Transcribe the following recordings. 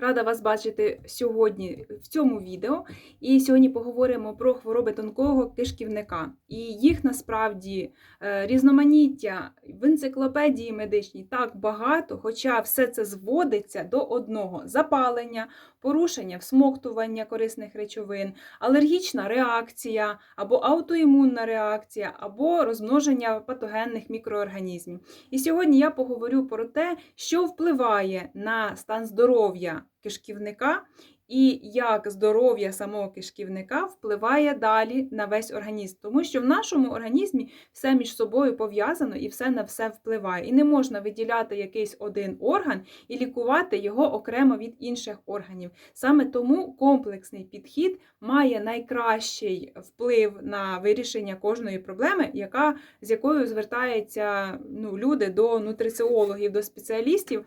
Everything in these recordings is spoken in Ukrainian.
Рада вас бачити сьогодні в цьому відео. І сьогодні поговоримо про хвороби тонкого кишківника. І їх насправді е, різноманіття в енциклопедії медичній так багато, хоча все це зводиться до одного: запалення, порушення всмоктування корисних речовин, алергічна реакція або аутоімунна реакція, або розмноження патогенних мікроорганізмів. І сьогодні я поговорю про те, що впливає на стан здоров'я кишківника і як здоров'я самого кишківника впливає далі на весь організм. Тому що в нашому організмі все між собою пов'язано і все на все впливає. І не можна виділяти якийсь один орган і лікувати його окремо від інших органів. Саме тому комплексний підхід має найкращий вплив на вирішення кожної проблеми, яка, з якою звертаються ну, люди до нутриціологів, до спеціалістів.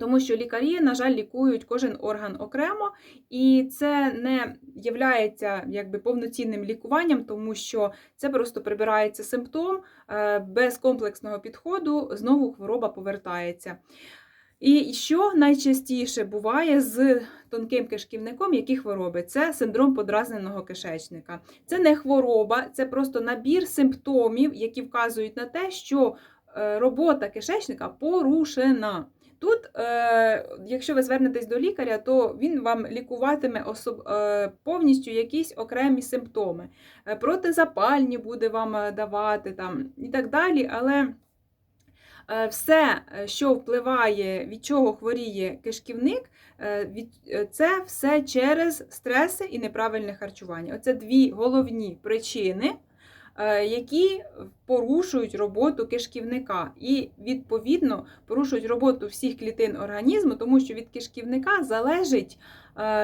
Тому що лікарі, на жаль, лікують кожен орган окремо, і це не є якби повноцінним лікуванням, тому що це просто прибирається симптом, е, без комплексного підходу знову хвороба повертається. І що найчастіше буває з тонким кишківником, які хвороби? Це синдром подразненого кишечника. Це не хвороба, це просто набір симптомів, які вказують на те, що е, робота кишечника порушена. Тут, е, якщо ви звернетесь до лікаря, то він вам лікуватиме особ... е, повністю якісь окремі симптоми. Е, протизапальні буде вам давати там, і так далі. Але все, що впливає, від чого хворіє кишківник, це все через стреси і неправильне харчування. Оце дві головні причини. Е, які порушують роботу кишківника. І, відповідно, порушують роботу всіх клітин організму, тому що від кишківника залежить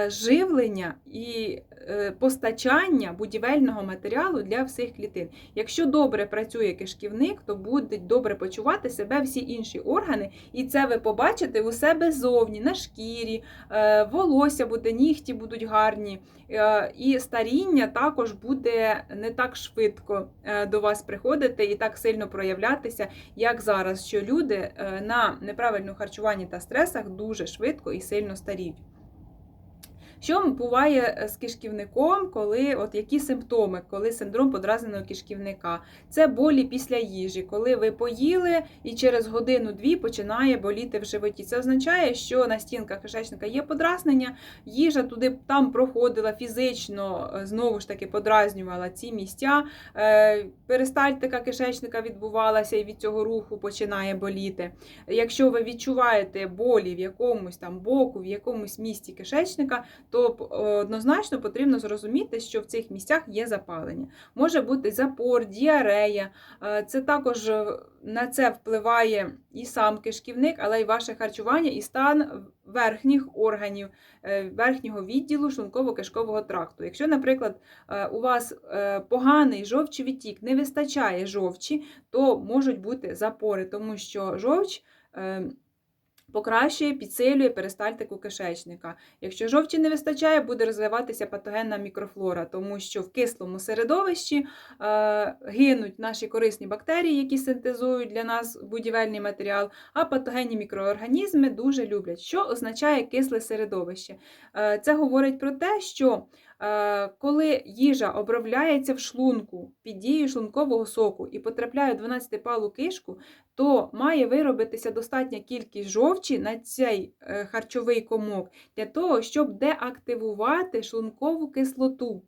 живлення і е, постачання будівельного матеріалу для всіх клітин. Якщо добре працює кишківник, то будуть добре почувати себе всі інші органи, і це ви побачите у себе зовні, на шкірі, е, волосся буде, нігті будуть гарні, і старіння також буде не так швидко до вас приходити і так сильно проявлятися, як зараз, що люди на неправильному харчуванні та стресах дуже швидко і сильно старіють. Що буває е, з кишківником, коли от які симптоми, коли синдром подразненого кишківника? Це болі після їжі, коли ви поїли і через годину-дві починає боліти в животі. Це означає, що на стінках кишечника є подразнення, їжа туди там проходила фізично, е, знову ж таки подразнювала ці місця. Е, перистальтика кишечника відбувалася і від цього руху починає боліти. Якщо ви відчуваєте болі в якомусь там боку, в якомусь місці кишечника, то однозначно потрібно зрозуміти, що в цих місцях є запалення. Може бути запор, діарея. Е, це також е, на це впливає і сам кишківник, але й ваше харчування, і стан верхніх органів, е, верхнього відділу шлунково-кишкового тракту. Якщо, наприклад, у вас поганий жовчий відтік, не вистачає жовчі, то можуть бути запори, тому що жовч покращує, підсилює перистальтику кишечника. Якщо жовчі не вистачає, буде розвиватися патогенна мікрофлора, тому що в кислому середовищі е, гинуть наші корисні бактерії, які синтезують для нас будівельний матеріал, а патогенні мікроорганізми дуже люблять. Що означає кисле середовище? Е, Це говорить про те, що коли їжа обробляється в шлунку під дією шлункового соку і потрапляє в 12-палу кишку, то має виробитися достатня кількість жовчі на цей е, харчовий комок для того, щоб деактивувати шлункову кислоту.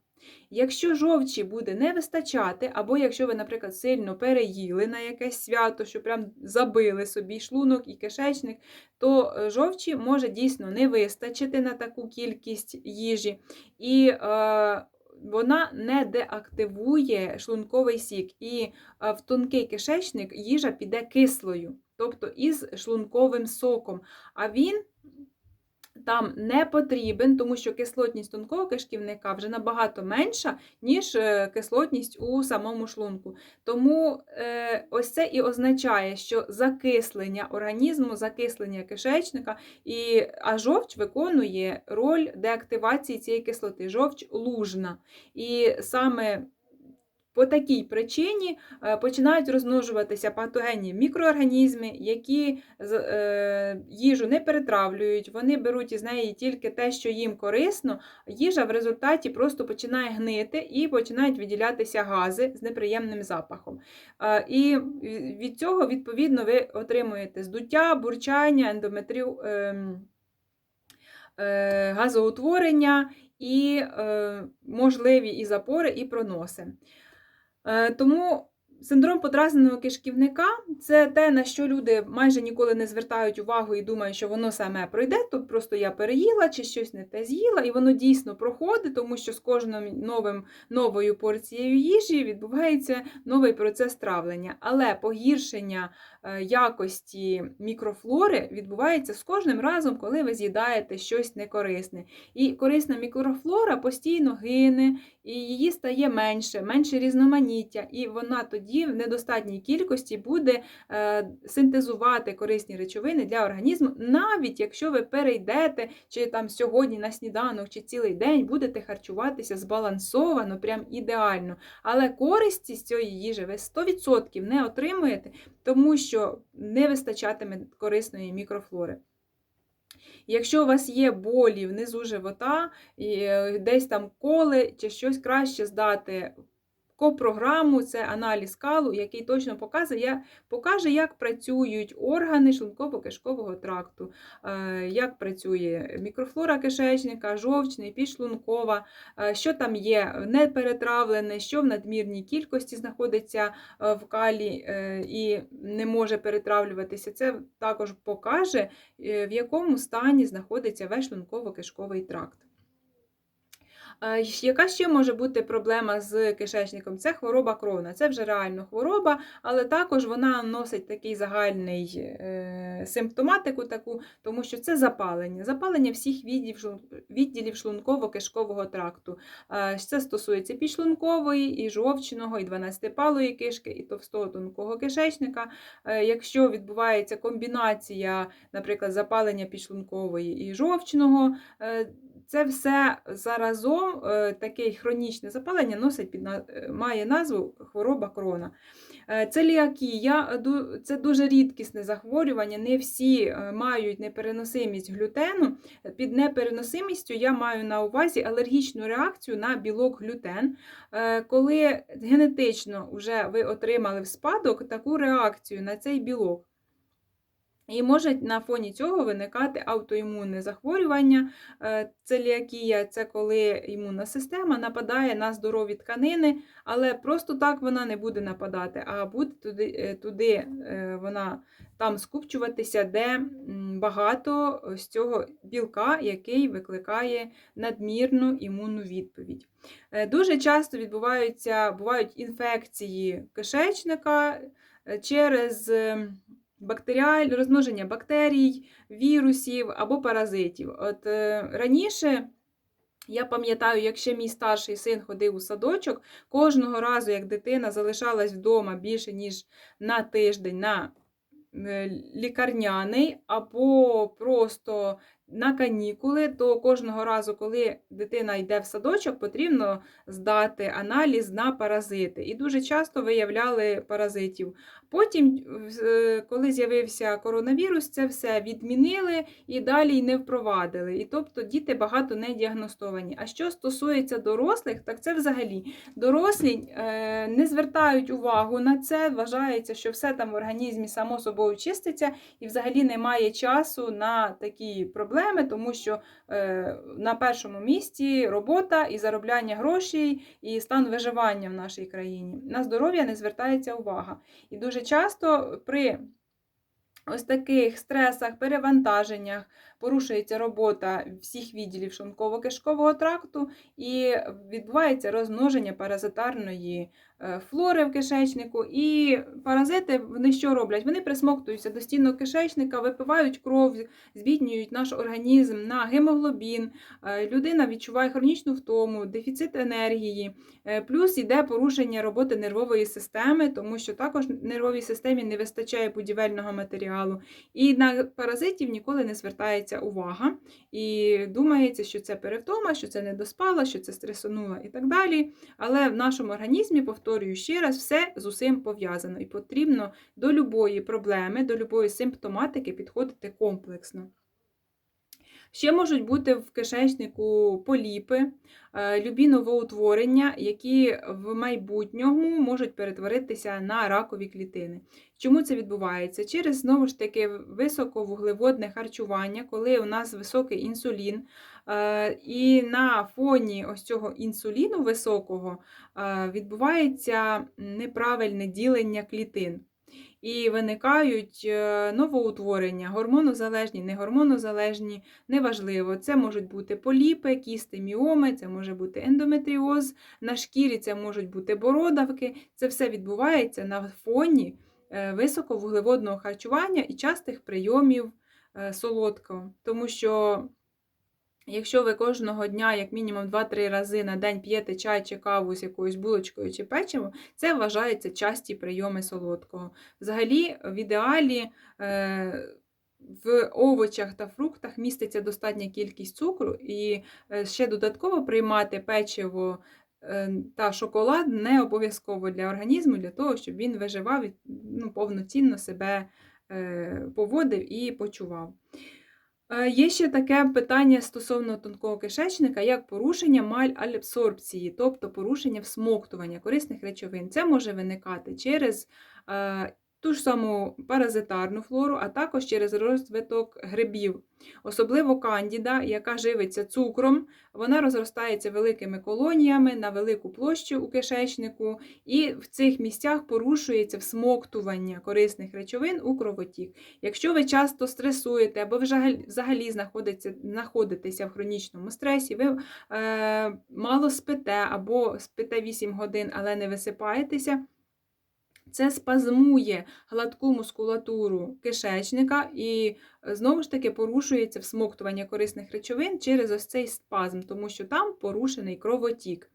Якщо жовчі буде не вистачати, або якщо ви, наприклад, сильно переїли на якесь свято, що прям забили собі шлунок і кишечник, то е, жовчі може дійсно не вистачити на таку кількість їжі, і е, вона не деактивує шлунковий сік. І е, в тонкий кишечник їжа піде кислою, тобто із шлунковим соком. А він там не потрібен, тому що кислотність тонкого кишківника вже набагато менша, ніж е, кислотність у самому шлунку. Тому е, ось це і означає, що закислення організму, закислення кишечника, і, а жовч виконує роль деактивації цієї кислоти. Жовч лужна. І саме по такій причині е, починають розмножуватися патогенні мікроорганізми, які е, їжу не перетравлюють, вони беруть із неї тільки те, що їм корисно. Їжа в результаті просто починає гнити і починають виділятися гази з неприємним запахом. Е, І від цього, відповідно, ви отримуєте здуття, бурчання, ендометріу, ем, газоутворення і можливі і запори, і проноси. Е, Тому синдром подразненого кишківника це те, на що люди майже ніколи не звертають увагу і думають, що воно саме пройде, Тут просто я переїла чи щось не те з'їла, і воно дійсно проходить, тому що з кожним новим новою порцією їжі відбувається новий процес травлення. Але погіршення якості мікрофлори відбувається з кожним разом, коли ви з'їдаєте щось некорисне. І корисна мікрофлора постійно гине, і її стає менше, менше різноманіття, і вона тоді в недостатній кількості буде е, синтезувати корисні речовини для організму, навіть якщо ви перейдете, чи там сьогодні на сніданок, чи цілий день будете харчуватися збалансовано, прям ідеально. Але користі з цієї їжі ви 100% не отримуєте, тому що не вистачатиме корисної мікрофлори. Якщо у вас є болі внизу живота, е, десь там коли чи щось краще здати копрограму, це аналіз калу, який точно показує, покаже, як працюють органи шлунково-кишкового тракту, е, як працює мікрофлора кишечника, жовчний, підшлункова, е, що там є неперетравлене, що в надмірній кількості знаходиться е, в калі і не може перетравлюватися. Це також покаже, в якому стані знаходиться весь шлунково-кишковий тракт. Яка ще може бути проблема з кишечником? Це хвороба крона. Це вже реально хвороба, але також вона носить такий загальний е, симптоматику, таку, тому що це запалення. Запалення всіх відділів, шлунково-кишкового тракту. Це стосується підшлункової, і жовчного, і 12-палої кишки, і товстого тонкого кишечника. Е, Якщо відбувається комбінація, наприклад, запалення підшлункової і жовчного, е, це все заразом е, таке хронічне запалення носить під е, має назву хвороба крона. Е, Целіакія це дуже рідкісне захворювання. Не всі мають непереносимість глютену. Під непереносимістю я маю на увазі алергічну реакцію на білок глютен. Коли генетично вже ви отримали в спадок таку реакцію на цей білок. І може на фоні цього виникати аутоімунне захворювання. Е, Целіакія це коли імунна система нападає на здорові тканини, але просто так вона не буде нападати, а буде туди, е, туди е, вона там скупчуватися, де багато з цього білка, який викликає надмірну імунну відповідь. Дуже часто відбуваються бувають інфекції кишечника через. Бактеріаль, розмноження бактерій, вірусів або паразитів. От е, раніше. Я пам'ятаю, як ще мій старший син ходив у садочок, кожного разу, як дитина залишалась вдома більше, ніж на тиждень на е, лікарняний, або просто на канікули, то кожного разу, коли дитина йде в садочок, потрібно здати аналіз на паразити. І дуже часто виявляли паразитів. Потім, е, коли з'явився коронавірус, це все відмінили і далі й не впровадили. І тобто діти багато не діагностовані. А що стосується дорослих, так це взагалі дорослі е, не звертають увагу на це, вважається, що все там в організмі само собою чиститься, і взагалі немає часу на такі проблеми, тому що е, на першому місці робота і заробляння грошей, і стан виживання в нашій країні. На здоров'я не звертається увага. І дуже часто при ось таких стресах, перевантаженнях порушується робота всіх відділів шлунково-кишкового тракту і відбувається розмноження паразитарної флори в кишечнику. І паразити вони що роблять? Вони присмоктуються до стінок кишечника, випивають кров, збіднюють наш організм на гемоглобін. Е, Людина відчуває хронічну втому, дефіцит енергії, Е, плюс йде порушення роботи нервової системи, тому що також нервовій системі не вистачає будівельного матеріалу. І на паразитів ніколи не звертається увага. І думається, що це перевтома, що це недоспала, що це стресонула і так далі. Але в нашому організмі, повторюю, повторюю ще раз, все з усім пов'язано. І потрібно до любої проблеми, до любої симптоматики підходити комплексно. Ще можуть бути в кишечнику поліпи, е, любі новоутворення, які в майбутньому можуть перетворитися на ракові клітини. Чому це відбувається? Через знову ж таки високовуглеводне харчування, коли у нас високий інсулін, і на фоні ось цього інсуліну високого е, відбувається неправильне ділення клітин. І виникають е, новоутворення, гормонозалежні, не гормонозалежні, неважливо. Це можуть бути поліпи, кісти, міоми, це може бути ендометріоз, на шкірі це можуть бути бородавки. Це все відбувається на фоні е, високовуглеводного харчування і частих прийомів е, солодкого. Тому що Якщо ви кожного дня, як мінімум 2-3 рази на день п'єте чай чи каву з якоюсь булочкою чи печивом, це вважається часті прийоми солодкого. Взагалі, в ідеалі е, в овочах та фруктах міститься достатня кількість цукру, і е, ще додатково приймати печиво е, та шоколад не обов'язково для організму, для того, щоб він виживав і ну, повноцінно себе поводив і почував. Е, є ще таке питання стосовно тонкого кишечника, як порушення мальабсорбції, тобто порушення всмоктування корисних речовин. Це може виникати через е, ту ж саму паразитарну флору, а також через розвиток грибів. Особливо кандіда, яка живиться цукром, вона розростається великими колоніями на велику площу у кишечнику, і в цих місцях порушується всмоктування корисних речовин у кровотік. Якщо ви часто стресуєте або взагалі знаходитеся в хронічному стресі, ви е, мало спите або спите 8 годин, але не висипаєтеся. Це спазмує гладку мускулатуру кишечника і е, знову ж таки порушується всмоктування корисних речовин через ось цей спазм, тому що там порушений кровотік.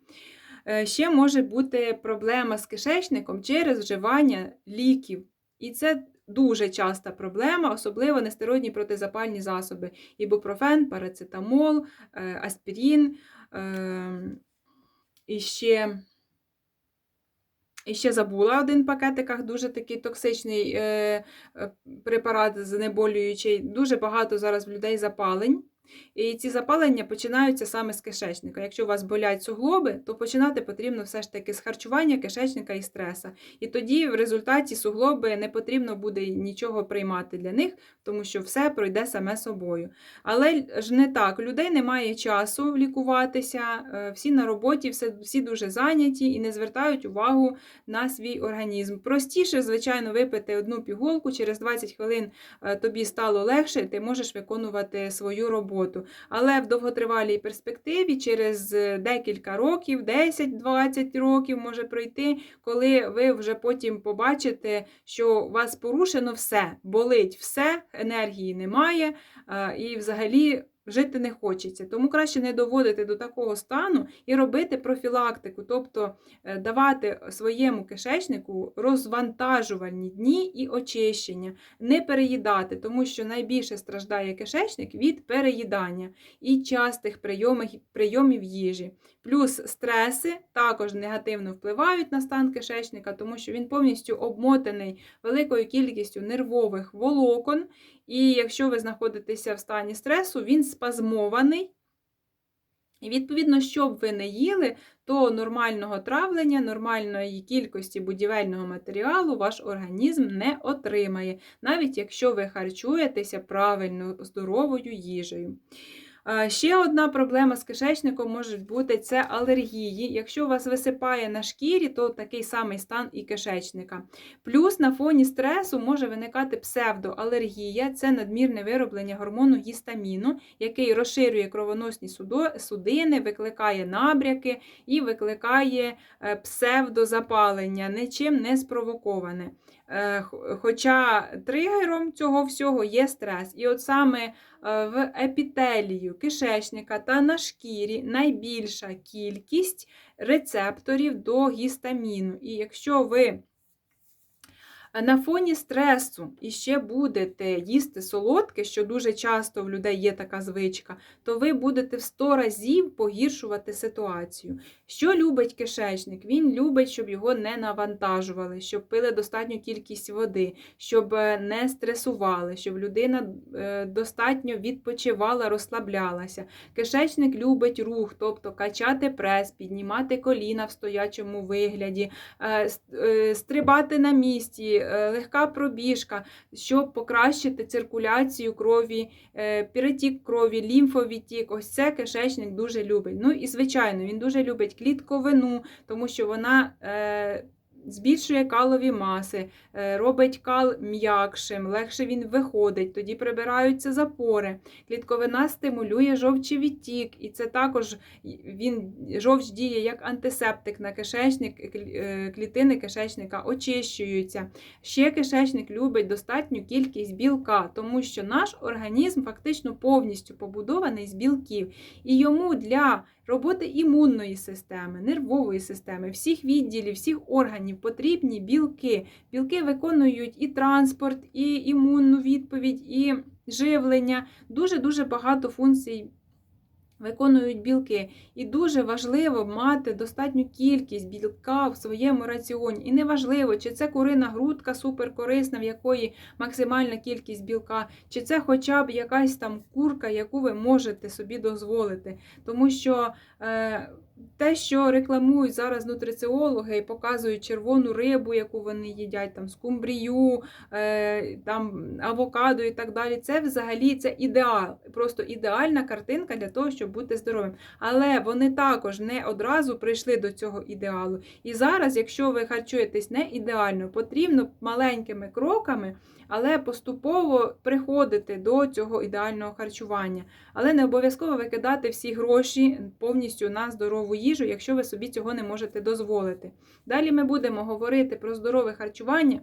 Е, ще може бути проблема з кишечником через вживання ліків. І це дуже часта проблема, особливо нестероїдні протизапальні засоби: ібупрофен, парацетамол, е, аспірін. Ем, і ще і ще забула один пакетиках, дуже такий токсичний е, е, препарат знеболюючий. Дуже багато зараз в людей запалень. І ці запалення починаються саме з кишечника. Якщо у вас болять суглоби, то починати потрібно все ж таки з харчування кишечника і стреса. І тоді в результаті суглоби не потрібно буде нічого приймати для них, тому що все пройде саме собою. Але ж не так, людей немає часу лікуватися, е, всі на роботі, всі дуже зайняті і не звертають увагу на свій організм. Простіше, звичайно, випити одну пігулку, через 20 хвилин е, тобі стало легше, ти можеш виконувати свою роботу роботу. Але в довготривалій перспективі, через е, декілька років, 10-20 років може пройти, коли ви вже потім побачите, що у вас порушено все, болить все, енергії немає, і взагалі жити не хочеться. Тому краще не доводити до такого стану і робити профілактику, тобто е, давати своєму кишечнику розвантажувальні дні і очищення, не переїдати, тому що найбільше страждає кишечник від переїдання і частих прийомів, прийомів їжі. Плюс стреси також негативно впливають на стан кишечника, тому що він повністю обмотаний великою кількістю нервових волокон. І якщо ви знаходитеся в стані стресу, він спазмований. І, відповідно, що б ви не їли, то нормального травлення, нормальної кількості будівельного матеріалу ваш організм не отримає, навіть якщо ви харчуєтеся правильно здоровою їжею. Ще одна проблема з кишечником може бути це алергії. Якщо у вас висипає на шкірі, то такий самий стан і кишечника. Плюс на фоні стресу може виникати псевдоалергія, це надмірне вироблення гормону гістаміну, який розширює кровоносні судини, викликає набряки і викликає е, псевдозапалення, нічим не спровоковане. Е, хоча тригером цього всього є стрес. І от саме е, в епітелію кишечника та на шкірі найбільша кількість рецепторів до гістаміну. І якщо ви на фоні стресу і ще будете їсти солодке, що дуже часто в людей є така звичка, то ви будете в 100 разів погіршувати ситуацію. Що любить кишечник? Він любить, щоб його не навантажували, щоб пили достатню кількість води, щоб е, не стресували, щоб людина е, достатньо відпочивала, розслаблялася. Кишечник любить рух, тобто качати прес, піднімати коліна в стоячому вигляді, е, е, стрибати на місці, е, легка пробіжка, щоб покращити циркуляцію крові, е, перетік крові, лімфовідтік. Ось це кишечник дуже любить. Ну і звичайно, він дуже любить клітковину, тому що вона. Е, Збільшує калові маси, е, робить кал м'якшим, легше він виходить, тоді прибираються запори. Клітковина стимулює жовчий відтік, і це також він жовч діє як антисептик на кишечник, е, клітини кишечника очищуються. Ще кишечник любить достатню кількість білка, тому що наш організм фактично повністю побудований з білків, і йому для роботи імунної системи, нервової системи, всіх відділів, всіх органів потрібні білки. Білки виконують і транспорт, і імунну відповідь, і живлення. Дуже дуже багато функцій виконують білки. І дуже важливо мати достатню кількість білка в своєму раціоні. І неважливо, чи це курина грудка суперкорисна, в якої максимальна кількість білка, чи це хоча б якась там курка, яку ви можете собі дозволити. Тому що е, те, що рекламують зараз нутриціологи і показують червону рибу, яку вони їдять, там скумбрію, е, там авокадо і так далі, це взагалі це ідеал, просто ідеальна картинка для того, щоб бути здоровим. Але вони також не одразу прийшли до цього ідеалу. І зараз, якщо ви харчуєтесь не ідеально, потрібно маленькими кроками, але поступово приходити до цього ідеального харчування. Але не обов'язково викидати всі гроші повністю на здорову їжу, якщо ви собі цього не можете дозволити. Далі ми будемо говорити про здорове харчування.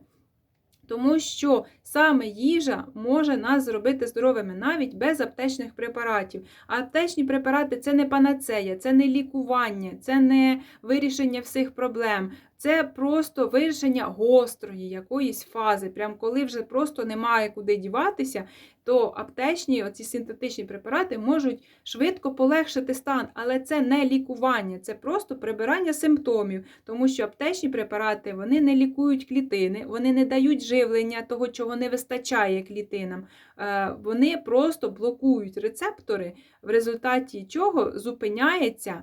Тому що саме їжа може нас зробити здоровими навіть без аптечних препаратів. Аптечні препарати це не панацея, це не лікування, це не вирішення всіх проблем. Це просто вирішення гострої якоїсь фази. Прям коли вже просто немає куди діватися, то аптечні, оці синтетичні препарати можуть швидко полегшити стан, але це не лікування, це просто прибирання симптомів, тому що аптечні препарати вони не лікують клітини, вони не дають живлення того, чого не вистачає клітинам. Е, Вони просто блокують рецептори, в результаті чого зупиняється.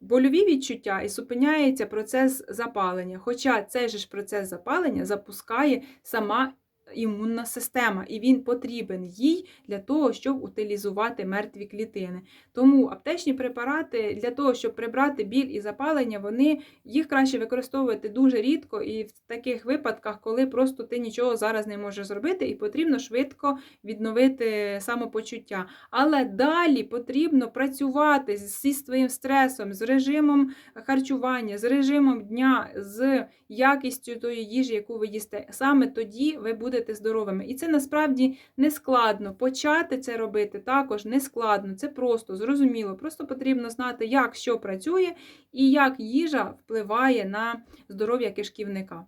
Больові відчуття і зупиняється процес запалення. Хоча цей же ж процес запалення запускає сама імунна система, і він потрібен їй для того, щоб утилізувати мертві клітини. Тому аптечні препарати для того, щоб прибрати біль і запалення, вони їх краще використовувати дуже рідко і в таких випадках, коли просто ти нічого зараз не можеш зробити, і потрібно швидко відновити самопочуття. Але далі потрібно працювати зі своїм стресом, з режимом харчування, з режимом дня, з якістю тої їжі, яку ви їсте. Саме тоді ви будете здоровими. І це насправді не складно. Почати це робити також не складно. Це просто зрозуміло. Просто потрібно знати, як що працює і як їжа впливає на здоров'я кишківника.